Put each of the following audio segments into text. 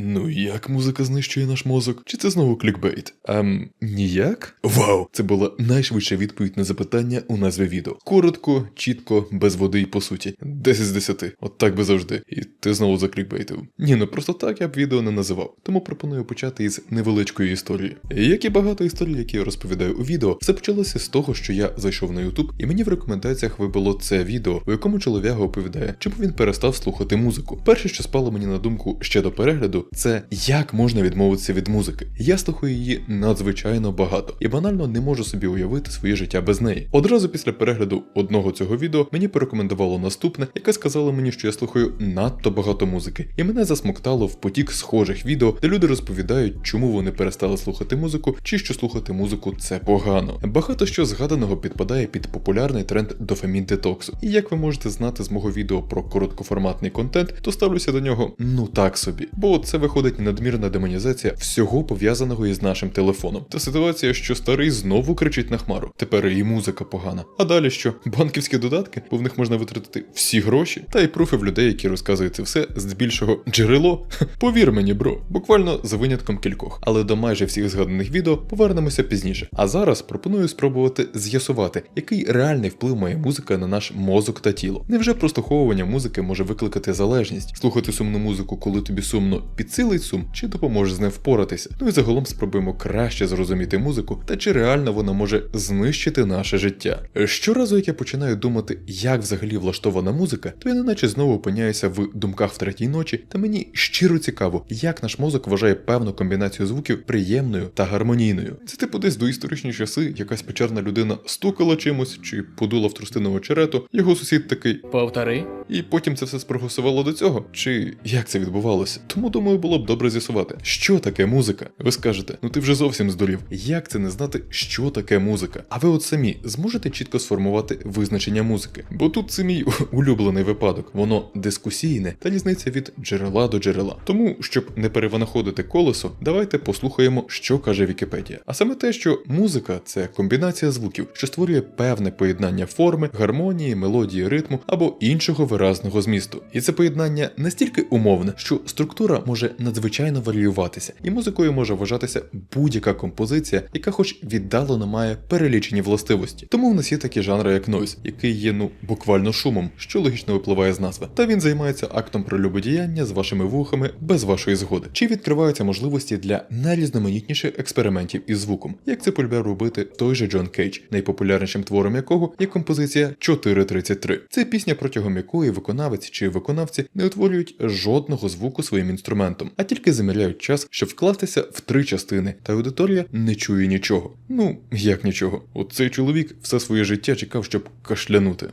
Ну як музика знищує наш мозок? Чи це знову клікбейт? Ем, ніяк? Вау! Це була найшвидша відповідь на запитання у назві відео. Коротко, чітко, без води і по суті. 10 з 10. От так би завжди. І ти знову заклікбейтив. Ні, ну просто так я б відео не називав. Тому пропоную почати із невеличкої історії. Як і багато історій, які я розповідаю у відео, все почалося з того, що я зайшов на YouTube, і мені в рекомендаціях вибило це відео, у якому чолов'яга оповідає, чому він перестав слухати музику. Перше, що спало мені на думку ще до перегляду, це як можна відмовитися від музики. Я слухаю її надзвичайно багато і банально не можу собі уявити своє життя без неї. Одразу після перегляду одного цього відео мені порекомендувало наступне, яке сказало мені, що я слухаю надто багато музики, і мене засмоктало в потік схожих відео, де люди розповідають, чому вони перестали слухати музику, чи що слухати музику це погано. Багато що згаданого підпадає під популярний тренд дофамін детоксу. І як ви можете знати з мого відео про короткоформатний контент, то ставлюся до нього ну так собі, бо це виходить надмірна демонізація всього пов'язаного із нашим телефоном. Та ситуація, що старий знову кричить на хмару. Тепер і музика погана. А далі що? Банківські додатки, бо в них можна витратити всі гроші, та й пруфи в людей, які розказують це все, здебільшого джерело. Повір мені, бро, буквально за винятком кількох. Але до майже всіх згаданих відео повернемося пізніше. А зараз пропоную спробувати з'ясувати, який реальний вплив має музика на наш мозок та тіло. Невже прослуховування музики може викликати залежність? Слухати сумну музику, коли тобі сумно, підсилить сум чи допоможе з ним впоратися? Ну і загалом спробуємо краще зрозуміти музику та чи реально вона може знищити наше життя. Щоразу, як я починаю думати, як взагалі влаштована музика, то я неначе знову опиняюся в думках в третій ночі, та мені щиро цікаво, як наш мозок вважає певну комбінацію звуків приємною та гармонійною. Це типу десь до історичні часи якась печерна людина стукала чимось чи подула в трустинову черету, його сусід такий. Повтори. І потім це все спрогресувало до цього, чи як це відбувалося? Тому думаю, було б добре з'ясувати, що таке музика. Ви скажете, ну ти вже зовсім здурів. Як це не знати, що таке музика? А ви от самі зможете чітко сформувати визначення музики? Бо тут це мій улюблений випадок, воно дискусійне та різниця від джерела до джерела. Тому, щоб не перевинаходити колесо, давайте послухаємо, що каже Вікіпедія. А саме те, що музика це комбінація звуків, що створює певне поєднання форми, гармонії, мелодії, ритму або іншого виразного змісту. І це поєднання настільки умовне, що структура може надзвичайно варіюватися, і музикою може вважатися будь-яка композиція, яка хоч віддалено має перелічені властивості. Тому в нас є такі жанри, як нойз, який є ну буквально шумом, що логічно випливає з назви. Та він займається актом прелюбодіяння з вашими вухами без вашої згоди. Чи відкриваються можливості для найрізноманітніших експериментів із звуком, як це полюбляє робити той же Джон Кейдж, найпопулярнішим твором якого є композиція 433. Це пісня, протягом якої виконавець чи виконавці не утворюють жодного звуку своїм інструментом, а тільки заміряють час, щоб вкластися в три частини, та аудиторія не чує нічого. Ну як нічого. Оцей чоловік все своє життя чекав, щоб кашлянути.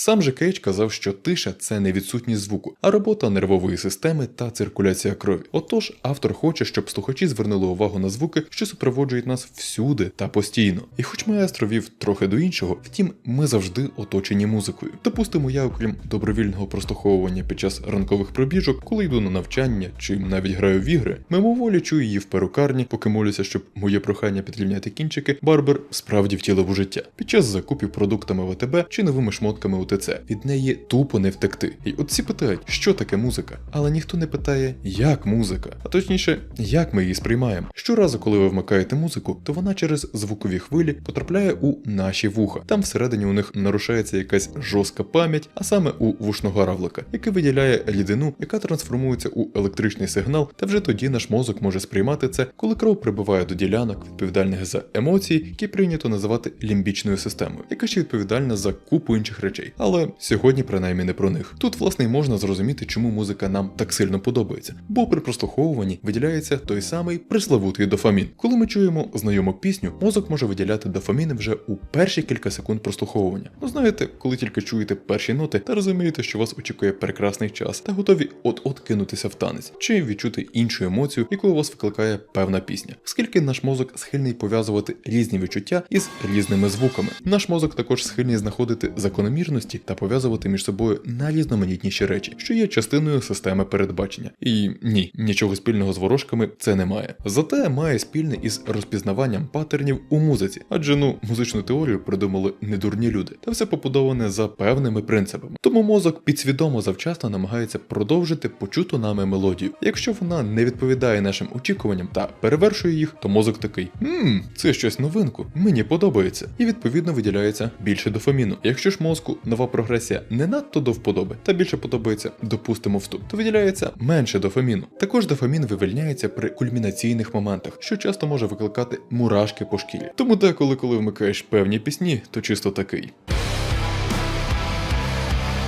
Сам же Кейдж казав, що тиша це не відсутність звуку, а робота нервової системи та циркуляція крові. Отож, автор хоче, щоб слухачі звернули увагу на звуки, що супроводжують нас всюди та постійно. І хоч маестро вів трохи до іншого, втім, ми завжди оточені музикою. Допустимо, я, окрім добровільного прослуховування під час ранкових пробіжок, коли йду на навчання чи навіть граю в ігри, мимоволі чую її в перукарні, поки молюся, щоб моє прохання підрівняти кінчики, барбер справді втілив у життя. Під час закупів продуктами в АТБ чи новими шмотками у ТЦ. Від неї тупо не втекти. І от всі питають, що таке музика, але ніхто не питає, як музика, а точніше, як ми її сприймаємо. Щоразу, коли ви вмикаєте музику, то вона через звукові хвилі потрапляє у наші вуха. Там всередині у них нарушається якась жорстка пам'ять, а саме у вушного равлика, який виділяє рідину, яка трансформується у електричний сигнал, та вже тоді наш мозок може сприймати це, коли кров прибуває до ділянок, відповідальних за емоції, які прийнято називати лімбічною системою, яка ще відповідальна за купу інших речей. Але сьогодні принаймні не про них. Тут, власне, й можна зрозуміти, чому музика нам так сильно подобається, бо при прослуховуванні виділяється той самий пресловутий дофамін. Коли ми чуємо знайому пісню, мозок може виділяти дофаміни вже у перші кілька секунд прослуховування. Ну знаєте, коли тільки чуєте перші ноти та розумієте, що вас очікує прекрасний час, та готові от-от кинутися в танець, чи відчути іншу емоцію, яку у вас викликає певна пісня, оскільки наш мозок схильний пов'язувати різні відчуття із різними звуками. Наш мозок також схильний знаходити закономірності цінності та пов'язувати між собою найрізноманітніші речі, що є частиною системи передбачення. І ні, нічого спільного з ворожками це не має. Зате має спільне із розпізнаванням паттернів у музиці, адже ну музичну теорію придумали не дурні люди, та все побудоване за певними принципами. Тому мозок підсвідомо завчасно намагається продовжити почуту нами мелодію. Якщо вона не відповідає нашим очікуванням та перевершує їх, то мозок такий: «Ммм, це щось новинку, мені подобається, і відповідно виділяється більше дофаміну. Якщо ж мозку нова прогресія не надто до вподоби, та більше подобається, допустимо, вступ, то виділяється менше дофаміну. Також дофамін вивільняється при кульмінаційних моментах, що часто може викликати мурашки по шкілі. Тому деколи, коли вмикаєш певні пісні, то чисто такий.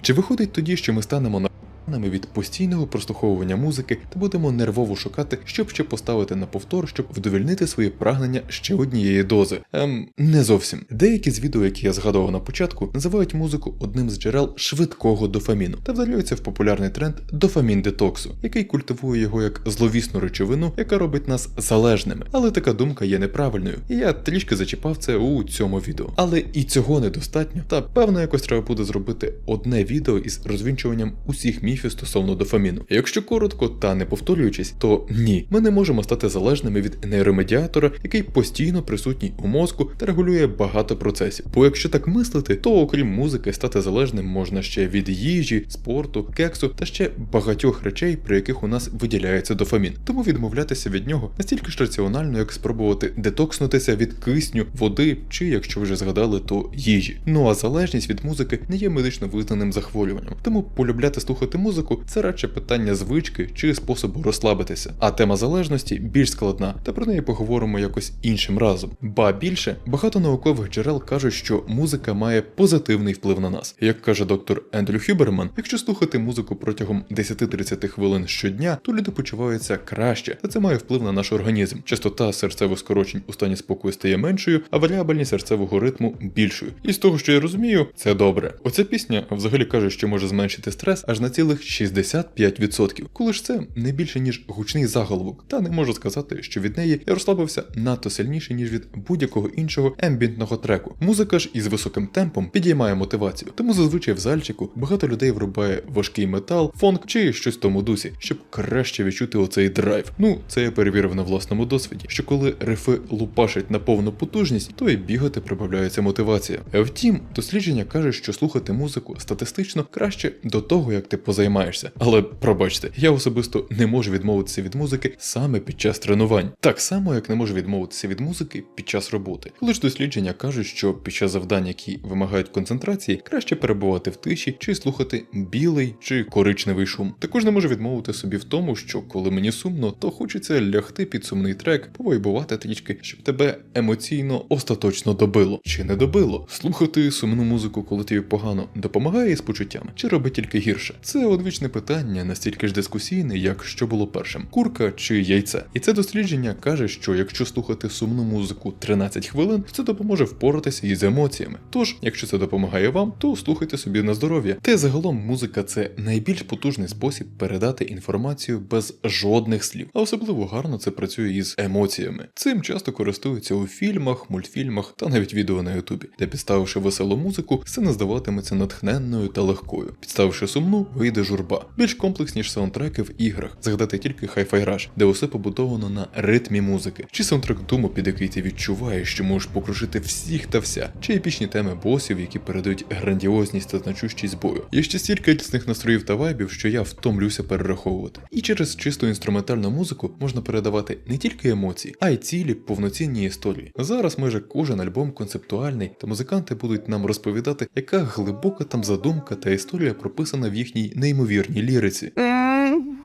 Чи виходить тоді, що ми станемо на нами від постійного прослуховування музики та будемо нервово шукати, щоб ще поставити на повтор, щоб вдовольнити свої прагнення ще однієї дози. Ем, не зовсім. Деякі з відео, які я згадував на початку, називають музику одним з джерел швидкого дофаміну та вдалюються в популярний тренд дофамін детоксу, який культивує його як зловісну речовину, яка робить нас залежними. Але така думка є неправильною, і я трішки зачіпав це у цьому відео. Але і цього недостатньо, та певно якось треба буде зробити одне відео із розвінчуванням усіх міфів стосовно дофаміну. Якщо коротко та не повторюючись, то ні, ми не можемо стати залежними від нейромедіатора, який постійно присутній у мозку та регулює багато процесів. Бо якщо так мислити, то окрім музики стати залежним можна ще від їжі, спорту, кексу та ще багатьох речей, при яких у нас виділяється дофамін. Тому відмовлятися від нього настільки ж раціонально, як спробувати детокснутися від кисню, води чи, якщо вже згадали, то їжі. Ну а залежність від музики не є медично визнаним захворюванням. Тому полюбляти слухати музику це радше питання звички чи способу розслабитися. А тема залежності більш складна, та про неї поговоримо якось іншим разом. Ба більше, багато наукових джерел кажуть, що музика має позитивний вплив на нас. Як каже доктор Ендрю Хюберман, якщо слухати музику протягом 10-30 хвилин щодня, то люди почуваються краще, та це має вплив на наш організм. Частота серцевих скорочень у стані спокою стає меншою, а варіабельність серцевого ритму більшою. І з того, що я розумію, це добре. Оця пісня взагалі каже, що може зменшити стрес аж на цілих 65%, коли ж це не більше ніж гучний заголовок. Та не можу сказати, що від неї я розслабився надто сильніше, ніж від будь-якого іншого ембітного треку. Музика ж із високим темпом підіймає мотивацію, тому зазвичай в зальчику багато людей врубає важкий метал, фонк чи щось в тому дусі, щоб краще відчути оцей драйв. Ну, це я перевірив на власному досвіді, що коли рифи лупашать на повну потужність, то і бігати прибавляється мотивація. Втім, дослідження каже, що слухати музику статистично краще до того, як ти позаймаєшся. Але пробачте, я особисто не можу відмовитися від музики саме під час тренувань, так само як не можу відмовитися від музики під час роботи. Ж дослідження кажуть, що під час завдань, які вимагають концентрації, краще перебувати в тиші чи слухати білий чи коричневий шум. Також не можу відмовити собі в тому, що коли мені сумно, то хочеться лягти під сумний трек, повайбувати трішки, щоб тебе емоційно остаточно добило. Чи не добило? Слухати сумну музику, коли тобі погано, допомагає з почуттями, чи робить тільки гірше? Це одвічне питання, настільки ж дискусійне, як що було першим: курка чи яйце. І це дослідження каже, що якщо слухати сумну музику 13 хвилин, це допоможе впоратися із емоціями. Тож, якщо це допомагає вам, то слухайте собі на здоров'я. Та загалом музика це найбільш потужний спосіб передати інформацію без жодних слів, а особливо гарно це працює із емоціями. Цим часто користуються у фільмах, мультфільмах та навіть відео на Ютубі, де підставивши веселу музику, сцена здаватиметься натхненною та легкою. Підставивши сумну, вийде журба. Більш комплексніш саундтреки в іграх. Згадати тільки Hi-Fi Rush, де усе побудовано на ритмі музики, чи саундтрек Думу, під який ти відчуваєш, що можеш покрушити всіх та вся, чи епічні теми босів, які передають грандіозність та значущість бою. Є ще стільки різних настроїв та вайбів, що я втомлюся перераховувати. І через чисту інструментальну музику можна передавати не тільки емоції, а й цілі повноцінні історії. Зараз майже кожен альбом концептуальний, та музиканти будуть нам розповідати, яка глибока там задумка та історія прописана в їхній неймовірній ліриці.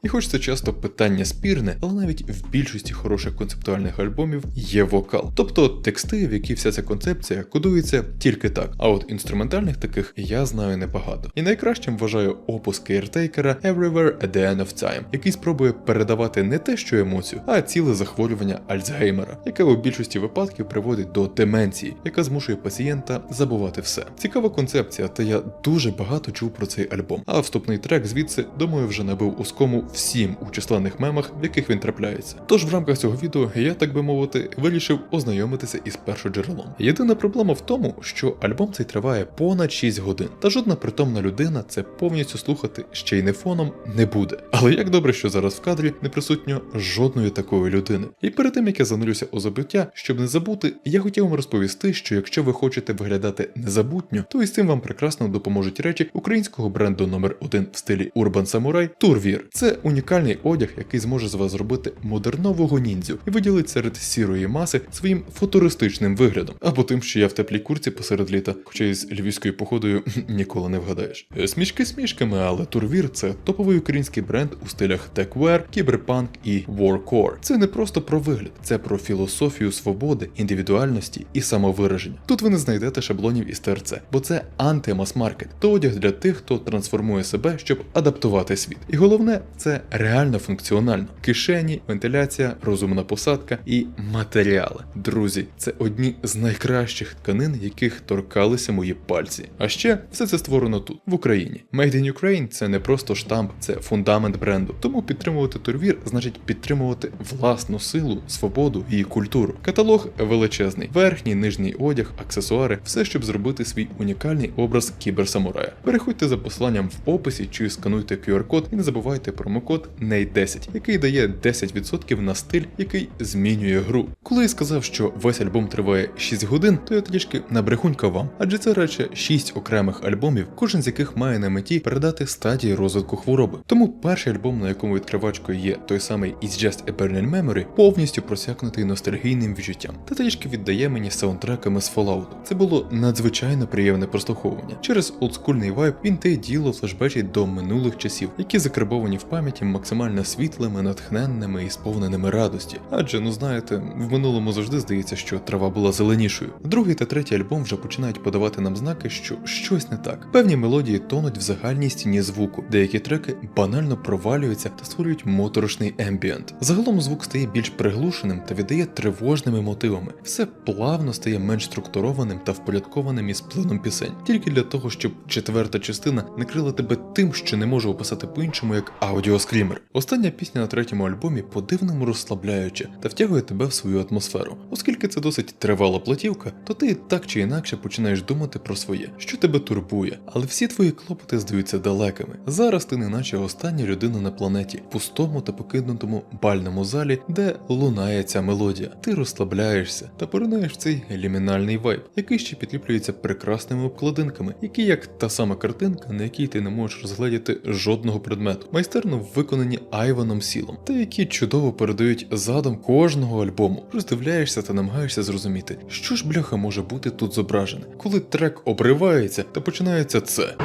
І хоч це часто питання спірне, але навіть в більшості хороших концептуальних альбомів є вокал, тобто тексти, в які вся ця концепція кодується тільки так. А от інструментальних таких я знаю небагато. І найкращим вважаю опус Кейртейкера Everywhere at the End of Time, який спробує передавати не те, що емоцію, а ціле захворювання Альцгеймера, яке у більшості випадків приводить до деменції, яка змушує пацієнта забувати все. Цікава концепція, та я дуже багато чув про цей альбом. А вступний трек звідси, думаю, вже набив ускому всім у численних мемах, в яких він трапляється. Тож в рамках цього відео я, так би мовити, вирішив ознайомитися із першоджерелом. Єдина проблема в тому, що альбом цей триває понад 6 годин, та жодна притомна людина це повністю слухати ще й не фоном не буде. Але як добре, що зараз в кадрі не присутньо жодної такої людини. І перед тим як я занурюся у забуття, щоб не забути, я хотів вам розповісти, що якщо ви хочете виглядати незабутньо, то із цим вам прекрасно допоможуть речі українського бренду номер 1 в стилі Urban Samurai Турвір. Це унікальний одяг, який зможе з вас зробити модернового ніндзю і виділить серед сірої маси своїм футуристичним виглядом, або тим, що я в теплій курці посеред літа, хоча із львівською походою ніколи не вгадаєш. Е, Смішки смішками, але Турвір це топовий український бренд у стилях техвер, кіберпанк і воркор. Це не просто про вигляд, це про філософію свободи, індивідуальності і самовираження. Тут ви не знайдете шаблонів із ТРЦ, бо це анти-мас-маркет, то одяг для тих, хто трансформує себе, щоб адаптувати світ. І головне, це реально функціонально: кишені, вентиляція, розумна посадка і матеріали. Друзі, це одні з найкращих тканин, яких торкалися мої пальці. А ще все це створено тут, в Україні. Made in Ukraine – це не просто штамп, це фундамент бренду. Тому підтримувати турвір значить підтримувати власну силу, свободу і культуру. Каталог величезний, верхній, нижній одяг, аксесуари, все, щоб зробити свій унікальний образ кіберсамурая. Переходьте за посиланням в описі чи скануйте QR-код і не забувайте промокод NEY10, який дає 10% на стиль, який змінює гру. Коли я сказав, що весь альбом триває 6 годин, то я трішки набрехунькав вам, адже це радше 6 окремих альбомів, кожен з яких має на меті передати стадії розвитку хвороби. Тому перший альбом, на якому відкривачкою є той самий It's Just a Burning Memory, повністю просякнутий ностальгійним відчуттям та трішки віддає мені саундтреками з Fallout. Це було надзвичайно приємне прослуховування. Через олдскульний вайб він те діло флешбечить до минулих часів, які закарбовані в пам'яті максимально світлими, натхненними і сповненими радості. Адже, ну знаєте, в минулому завжди здається, що трава була зеленішою. Другий та третій альбом вже починають подавати нам знаки, що щось не так. Певні мелодії тонуть в загальній стіні звуку, деякі треки банально провалюються та створюють моторошний ембієнт. Загалом звук стає більш приглушеним та віддає тривожними мотивами. Все плавно стає менш структурованим та впорядкованим із плином пісень, тільки для того, щоб четверта частина накрила тебе тим, що не можу описати по-іншому, як аудіоскрімер. Остання пісня на третьому альбомі по-дивному розслабляюча та втягує тебе в свою атмосферу. Оскільки це досить тривала платівка, то ти так чи інакше починаєш думати про своє, що тебе турбує, але всі твої клопоти здаються далекими. Зараз ти неначе остання людина на планеті, пустому та покинутому бальному залі, де лунає ця мелодія. Ти розслабляєшся та поринаєш цей лімінальний вайб, який ще підліплюється прекрасними обкладинками, які як та сама картинка, на якій ти не можеш розгледіти жодного предмету, майстерно виконані Айваном Сілом, та які чудово передають задум кожного альбому. Роздивляєшся та намагаєшся зрозуміти, що ж бляха може бути тут зображене, коли трек обривається та починається це.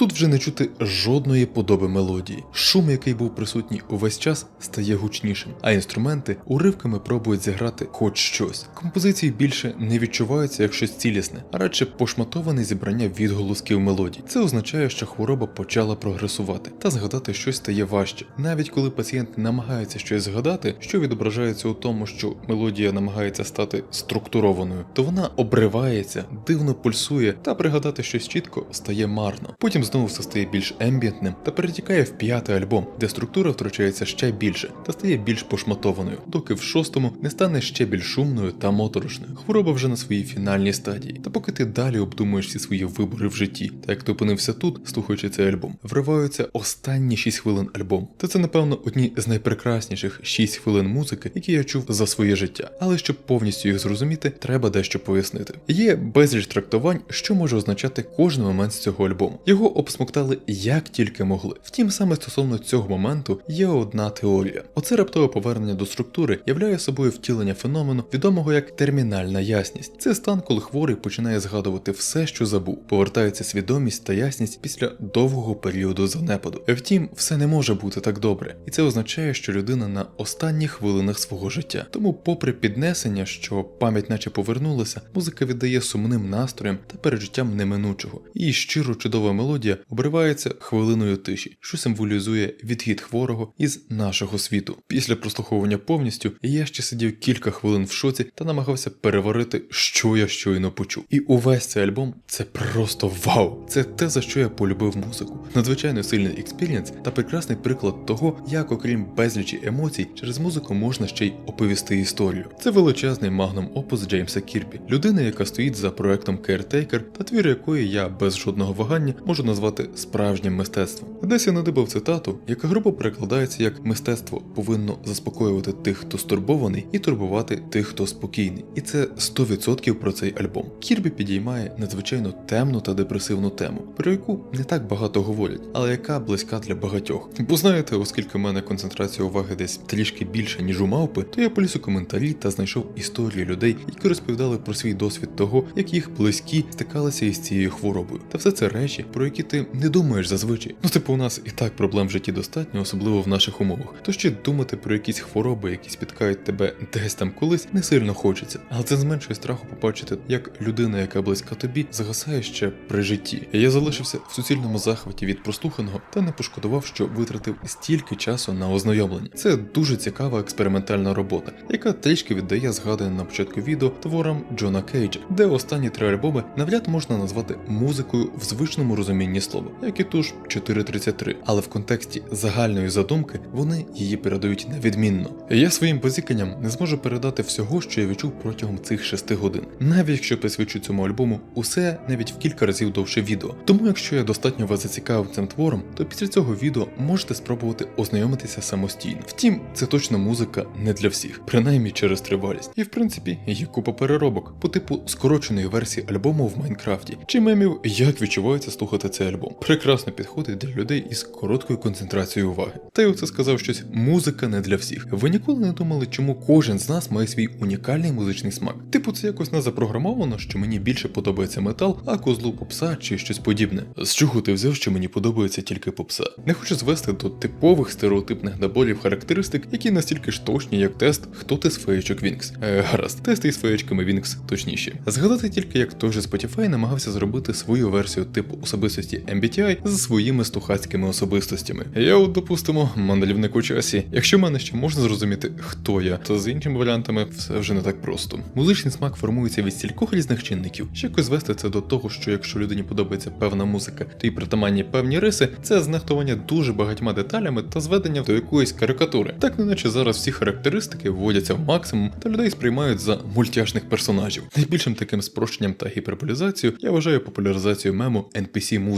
Тут вже не чути жодної подоби мелодії. Шум, який був присутній увесь час, стає гучнішим, а інструменти уривками пробують зіграти хоч щось. Композиції більше не відчуваються як щось цілісне, а радше пошматоване зібрання відголосків мелодій. Це означає, що хвороба почала прогресувати, та згадати щось стає важче. Навіть коли пацієнт намагається щось згадати, що відображається у тому, що мелодія намагається стати структурованою, то вона обривається, дивно пульсує, та пригадати щось чітко стає марно. Потім знову все стає більш ембієнтним та перетікає в п'ятий альбом, де структура втручається ще більше та стає більш пошматованою, доки в шостому не стане ще більш шумною та моторошною. Хвороба вже на своїй фінальній стадії. Та поки ти далі обдумуєш всі свої вибори в житті, та як ти опинився тут, слухаючи цей альбом, вриваються останні 6 хвилин альбому. Та це, напевно, одні з найпрекрасніших 6 хвилин музики, які я чув за своє життя. Але щоб повністю їх зрозуміти, треба дещо пояснити. Є безліч трактувань, що може означати кожен момент з цього альбому. Його обсмоктали як тільки могли. Втім, саме стосовно цього моменту є одна теорія. Оце раптове повернення до структури являє собою втілення феномену, відомого як термінальна ясність. Це стан, коли хворий починає згадувати все, що забув, повертається свідомість та ясність після довгого періоду занепаду. Втім, все не може бути так добре, і це означає, що людина на останніх хвилинах свого життя. Тому, попри піднесення, що пам'ять наче повернулася, музика віддає сумним настроям та пережиттям неминучого. І щиро чудова мелодія мелодія обривається хвилиною тиші, що символізує відхід хворого із нашого світу. Після прослуховування повністю я ще сидів кілька хвилин в шоці та намагався переварити, що я щойно почув. І увесь цей альбом це просто вау! Це те, за що я полюбив музику. Надзвичайно сильний експірієнс та прекрасний приклад того, як, окрім безлічі емоцій, через музику можна ще й оповісти історію. Це величезний магнум опус Джеймса Кірбі, людина, яка стоїть за проектом Caretaker, та твір якої я без жодного вагання можу назвати справжнім мистецтвом. Десь я надибав цитату, яка грубо перекладається як мистецтво повинно заспокоювати тих, хто стурбований, і турбувати тих, хто спокійний. І це 100% про цей альбом. Кірбі підіймає надзвичайно темну та депресивну тему, про яку не так багато говорять, але яка близька для багатьох. Бо знаєте, оскільки в мене концентрація уваги десь трішки більше, ніж у мавпи, то я поліз у коментарі та знайшов історії людей, які розповідали про свій досвід того, як їх близькі стикалися із цією хворобою. Та все це речі, про які ти не думаєш зазвичай. Ну, типу, у нас і так проблем в житті достатньо, особливо в наших умовах. То ще думати про якісь хвороби, які спіткають тебе десь там колись, не сильно хочеться. Але це зменшує страху побачити, як людина, яка близька тобі, загасає ще при житті. Я залишився в суцільному захваті від прослуханого та не пошкодував, що витратив стільки часу на ознайомлення. Це дуже цікава експериментальна робота, яка трішки віддає згадане на початку відео творам Джона Кейджа, де останні три альбоми навряд можна назвати музикою в звичному розумінні слова, як і ту ж 433. Але в контексті загальної задумки вони її передають невідмінно. Я своїм позіканням не зможу передати всього, що я відчув протягом цих шести годин, навіть якщо присвячу цьому альбому усе навіть в кілька разів довше відео. Тому, якщо я достатньо вас зацікавив цим твором, то після цього відео можете спробувати ознайомитися самостійно. Втім, це точно музика не для всіх, принаймні через тривалість. І в принципі є купа переробок по типу скороченої версії альбому в Майнкрафті чи мемів, як відчувається слухати цей альбом. Прекрасно підходить для людей із короткою концентрацією уваги. Та й оце сказав щось: музика не для всіх. Ви ніколи не думали, чому кожен з нас має свій унікальний музичний смак. Типу, це якось не запрограмовано, що мені більше подобається метал, а козлу попса чи щось подібне. З чого ти взяв, що мені подобається тільки попса? Не хочу звести до типових стереотипних наборів характеристик, які настільки ж точні, як тест, хто ти з феєчок Вінкс. Е, гаразд, тести із феєчками Вінкс точніші. Згадати тільки, як той же Spotify намагався зробити свою версію типу особистості MBTI з своїми стухацькими особистостями. Я от допустимо, мандрівник у часі. Якщо мене ще можна зрозуміти, хто я, то з іншими варіантами все вже не так просто. Музичний смак формується від стількох різних чинників. Ще якось звести це до того, що якщо людині подобається певна музика, то й притаманні певні риси, це знехтування дуже багатьма деталями та зведення до якоїсь карикатури. Так неначе зараз всі характеристики вводяться в максимум та людей сприймають за мультяшних персонажів. Найбільшим таким спрощенням та гіперболізацією я вважаю популяризацію мему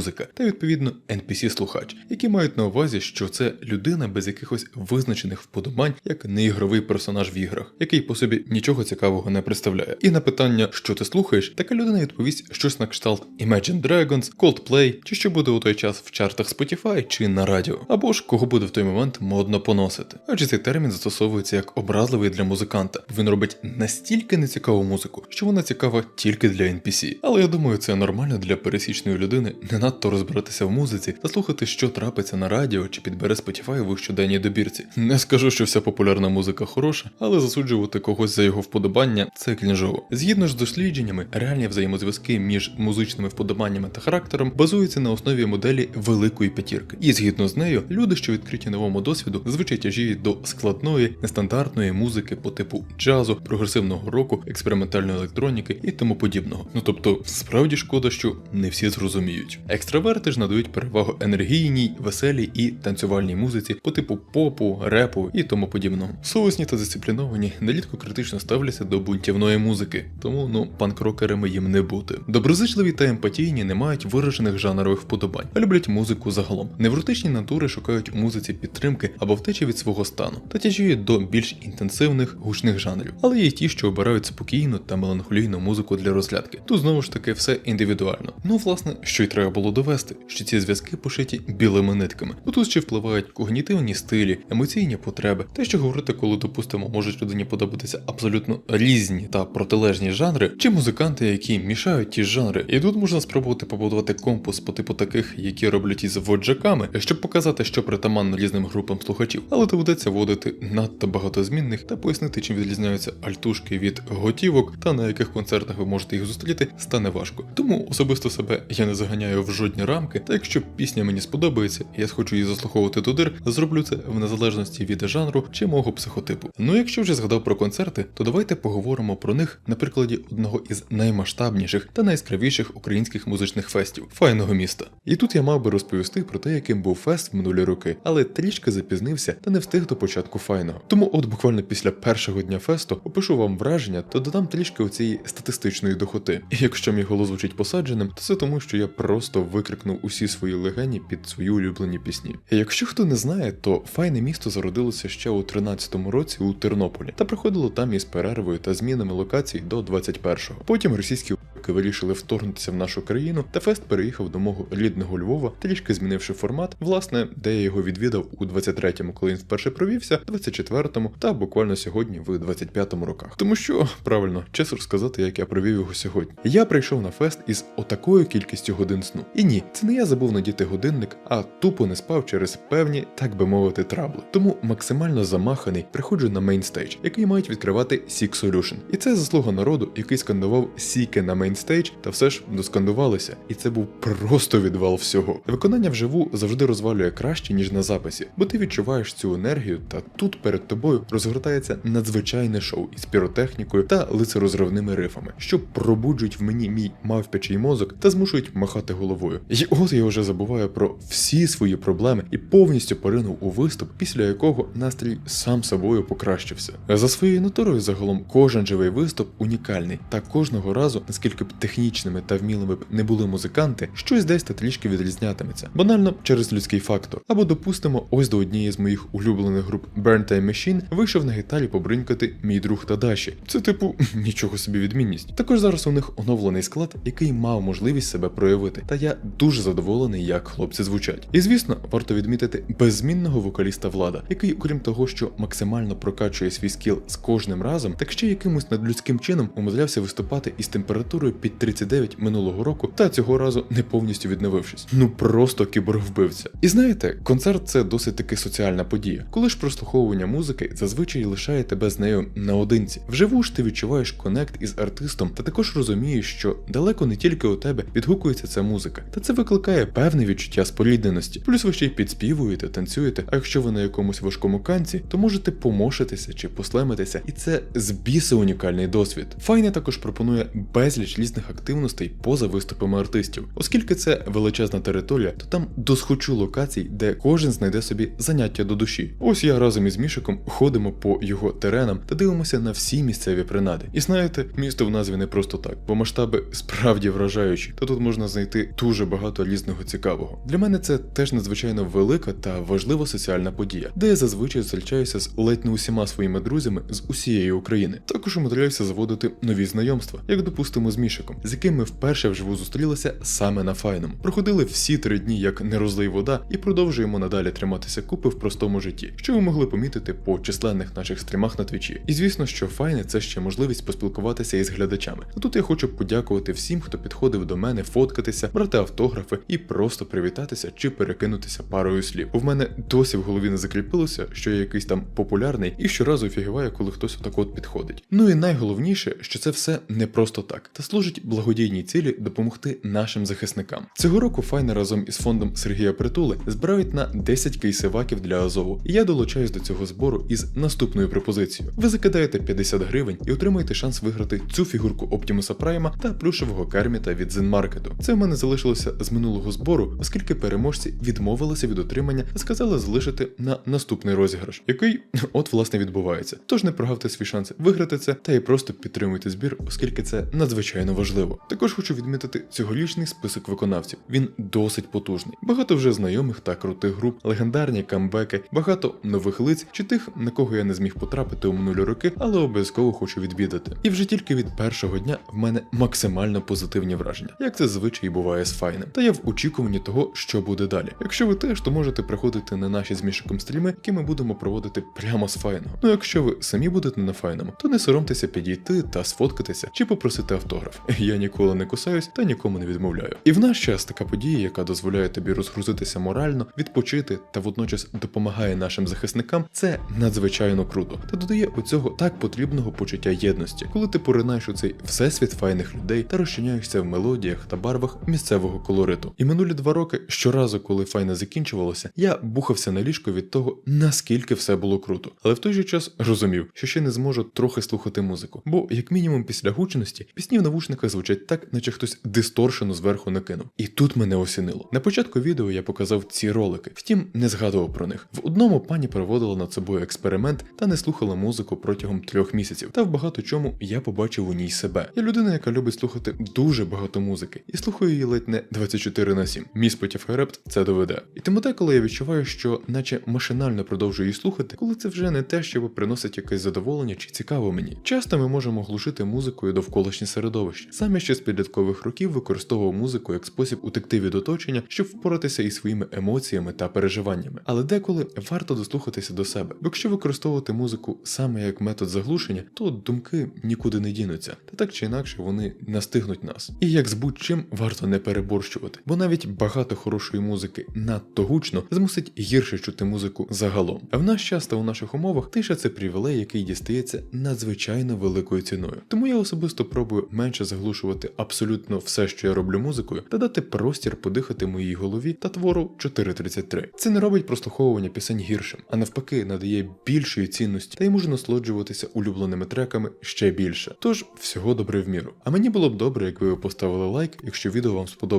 NPC-музика та відповідно NPC-слухач, які мають на увазі, що це людина без якихось визначених вподобань, як неігровий персонаж в іграх, який по собі нічого цікавого не представляє. І на питання, що ти слухаєш, така людина відповість щось на кшталт Imagine Dragons, Coldplay, чи що буде у той час в чартах Spotify чи на радіо, або ж кого буде в той момент модно поносити. Адже цей термін застосовується як образливий для музиканта. Він робить настільки нецікаву музику, що вона цікава тільки для NPC. Але я думаю, це нормально для пересічної людини не надто розбиратися в музиці та слухати, що трапиться на радіо чи підбере Spotify в їх щоденній добірці. Не скажу, що вся популярна музика хороша, але засуджувати когось за його вподобання це клінжово. Згідно з дослідженнями, реальні взаємозв'язки між музичними вподобаннями та характером базуються на основі моделі великої п'ятірки. І згідно з нею, люди, що відкриті новому досвіду, звичай тяжіють до складної, нестандартної музики по типу джазу, прогресивного року, експериментальної електроніки і тому подібного. Ну тобто, справді шкода, що не всі зрозуміють. Екстраверти ж надають перевагу енергійній, веселій і танцювальній музиці по типу попу, репу і тому подібного. Совісні та дисципліновані нерідко критично ставляться до бунтівної музики, тому ну панкрокерами їм не бути. Доброзичливі та емпатійні не мають виражених жанрових вподобань, а люблять музику загалом. Невротичні натури шукають у музиці підтримки або втечі від свого стану та тяжіють до більш інтенсивних гучних жанрів, але є ті, що обирають спокійну та меланхолійну музику для розрядки. Тут знову ж таки все індивідуально. Ну, власне, що й треба було довести, що ці зв'язки пошиті білими нитками. Бо тут ще впливають когнітивні стилі, емоційні потреби, те, що говорити, коли допустимо, можуть людині подобатися абсолютно різні та протилежні жанри, чи музиканти, які мішають ті жанри. І тут можна спробувати побудувати компас по типу таких, які роблять із воджаками, щоб показати, що притаманно різним групам слухачів, але доведеться вводити надто багато змінних та пояснити, чим відрізняються альтушки від готівок та на яких концертах ви можете їх зустріти, стане важко. Тому особисто себе я не заганяю в жодні рамки, та якщо пісня мені сподобається, я схочу її заслуховувати до дир, зроблю це в незалежності від жанру чи мого психотипу. Ну якщо вже згадав про концерти, то давайте поговоримо про них на прикладі одного із наймасштабніших та найяскравіших українських музичних фестів файного міста. І тут я мав би розповісти про те, яким був фест в минулі роки, але трішки запізнився та не встиг до початку файного. Тому, от буквально після першого дня фесту опишу вам враження, то додам трішки оцієї статистичної дохоти. І якщо мій голос звучить посадженим, то це тому, що я просто викрикнув усі свої легені під свої улюблені пісні. Якщо хто не знає, то файне місто зародилося ще у 13-му році у Тернополі та проходило там із перервою та змінами локацій до 21-го. Потім російські уки вирішили вторгнутися в нашу країну, та фест переїхав до мого рідного Львова, трішки змінивши формат, власне, де я його відвідав у 23-му, коли він вперше провівся, 24-му та буквально сьогодні в 25-му роках. Тому що правильно, чесно сказати, як я провів його сьогодні. Я прийшов на фест із отакою кількістю годин сну. І ні, це не я забув надіти годинник, а тупо не спав через певні, так би мовити, трабли. Тому максимально замаханий приходжу на мейнстейдж, який мають відкривати Six Solution. І це заслуга народу, який скандував Сіке на мейнстейдж, та все ж доскандувалися. І це був просто відвал всього. Виконання вживу завжди розвалює краще, ніж на записі, бо ти відчуваєш цю енергію, та тут перед тобою розгортається надзвичайне шоу із піротехнікою та лицерозривними рифами, що пробуджують в мені мій мавпячий мозок та змушують махати головою. І от я вже забуваю про всі свої проблеми і повністю поринув у виступ, після якого настрій сам собою покращився. За своєю натурою загалом кожен живий виступ унікальний, та кожного разу, наскільки б технічними та вмілими б не були музиканти, щось десь та трішки відрізнятиметься. Банально через людський фактор. Або допустимо, ось до однієї з моїх улюблених груп Burn Time Machine вийшов на гітарі побринькати мій друг Тадаші. Це типу нічого собі відмінність. Також зараз у них оновлений склад, який мав можливість себе проявити. Та я дуже задоволений, як хлопці звучать. І звісно, варто відмітити беззмінного вокаліста Влада, який, окрім того, що максимально прокачує свій скіл з кожним разом, так ще якимось надлюдським чином умудрявся виступати із температурою під 39 минулого року, та цього разу не повністю відновившись. Ну просто кіборг-вбивця. І знаєте, концерт це досить таки соціальна подія. Коли ж прослуховування музики зазвичай лишає тебе з нею наодинці. Вживу ж ти відчуваєш конект із артистом, та також розумієш, що далеко не тільки у тебе відгукується ця музика, та це викликає певне відчуття спорідненості. Плюс ви ще й підспівуєте, танцюєте. А якщо ви на якомусь важкому канці, то можете помошитися чи послемитися, і це з біса унікальний досвід. Файне також пропонує безліч різних активностей поза виступами артистів, оскільки це величезна територія, то там досхочу локацій, де кожен знайде собі заняття до душі. Ось я разом із Мішиком ходимо по його теренам та дивимося на всі місцеві принади. І знаєте, місто в назві не просто так, бо масштаби справді вражаючі, та тут можна знайти дуже багато різного цікавого. Для мене це теж надзвичайно велика та важлива соціальна подія, де я зазвичай зустрічаюся з ледь не усіма своїми друзями з усієї України. Також умудряюся заводити нові знайомства, як допустимо з Мішиком, з яким ми вперше вживу зустрілися саме на файному. Проходили всі три дні як не розлий вода, і продовжуємо надалі триматися купи в простому житті, що ви могли помітити по численних наших стрімах на твічі. І звісно, що файне це ще можливість поспілкуватися із глядачами. А тут я хочу подякувати всім, хто підходив до мене, фоткатися, брати автографи і просто привітатися чи перекинутися парою слів. У мене досі в голові не закріпилося, що я якийсь там популярний і щоразу офігіваю, коли хтось отак от підходить. Ну і найголовніше, що це все не просто так, та служить благодійній цілі допомогти нашим захисникам. Цього року Файне разом із фондом Сергія Притули збирають на 10 кейсиваків для Азову. І я долучаюсь до цього збору із наступною пропозицією. Ви закидаєте 50 гривень і отримаєте шанс виграти цю фігурку Оптімуса Прайма та плюшевого керміта від Зенмаркету. Це в мене залишилося з минулого збору, оскільки переможці відмовилися від отримання та сказали залишити на наступний розіграш, який от власне відбувається. Тож не прогавте свій шанс виграти це та й просто підтримуйте збір, оскільки це надзвичайно важливо. Також хочу відмітити цьогорічний список виконавців. Він досить потужний. Багато вже знайомих та крутих груп, легендарні камбеки, багато нових лиць чи тих, на кого я не зміг потрапити у минулі роки, але обов'язково хочу відвідати. І вже тільки від першого дня в мене максимально позитивні враження, як це звичай буває з файнем. Та я в очікуванні того, що буде далі. Якщо ви теж, то можете приходити на наші з Мішиком стріми, які ми будемо проводити прямо з файного. Ну якщо ви самі будете на файному, то не соромтеся підійти та сфоткатися чи попросити автограф. Я ніколи не кусаюсь та нікому не відмовляю. І в наш час така подія, яка дозволяє тобі розгрузитися морально, відпочити та водночас допомагає нашим захисникам, це надзвичайно круто та додає оцього так потрібного почуття єдності, коли ти поринаєш у цей всесвіт файних людей та розчиняєшся в мелодіях та барвах місцевого колориту. І минулі два роки щоразу, коли файне закінчувалося, я бухався на ліжко від того, наскільки все було круто. Але в той же час розумів, що ще не зможу трохи слухати музику, бо як мінімум після гучності пісні в навушниках звучать так, наче хтось дисторшену зверху накинув. І тут мене осінило. На початку відео я показав ці ролики, втім не згадував про них. В одному пані проводила над собою експеримент та не слухала музику протягом трьох місяців. Та в багато чому я побачив у ній себе. Я людина, яка любить слухати дуже багато музики, і слухаю її ледь не 24 на 7. Мій Spotify Wrapped це доведе. І тому деколи я відчуваю, що наче машинально продовжую її слухати, коли це вже не те, що приносить якесь задоволення чи цікаво мені. Часто ми можемо глушити музикою довколишнє середовище. Сам я ще з підліткових років використовував музику як спосіб утекти від оточення, щоб впоратися із своїми емоціями та переживаннями. Але деколи варто дослухатися до себе. Бо якщо використовувати музику саме як метод заглушення, то думки нікуди не дінуться, та так чи інакше вони настигнуть нас. І як з будь-чим варто не переборщувати, бо навіть багато хорошої музики надто гучно змусить гірше чути музику загалом. А в наш час та у наших умовах тиша це привілей, який дістається надзвичайно великою ціною. Тому я особисто пробую менше заглушувати абсолютно все, що я роблю музикою, та дати простір подихати моїй голові та твору 433. Це не робить прослуховування пісень гіршим, а навпаки, надає більшої цінності та й можу насолоджуватися улюбленими треками ще більше. Тож всього добре в міру. А мені було б добре, якби ви поставили лайк, якщо відео вам сподобалося,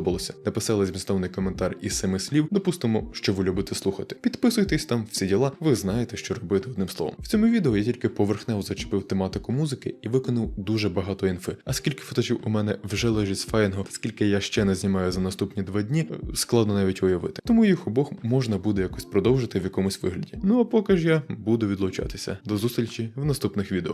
написали змістовний коментар із семи слів, допустимо, що ви любите слухати. Підписуйтесь там, всі діла, ви знаєте, що робити одним словом. В цьому відео я тільки поверхнево зачепив тематику музики і виконав дуже багато інфи. А скільки фоточів у мене вже лежить з фаїнгу, скільки я ще не знімаю за наступні два дні, складно навіть уявити. Тому їх обох можна буде якось продовжити в якомусь вигляді. Ну а поки ж я буду відлучатися. До зустрічі в наступних відео.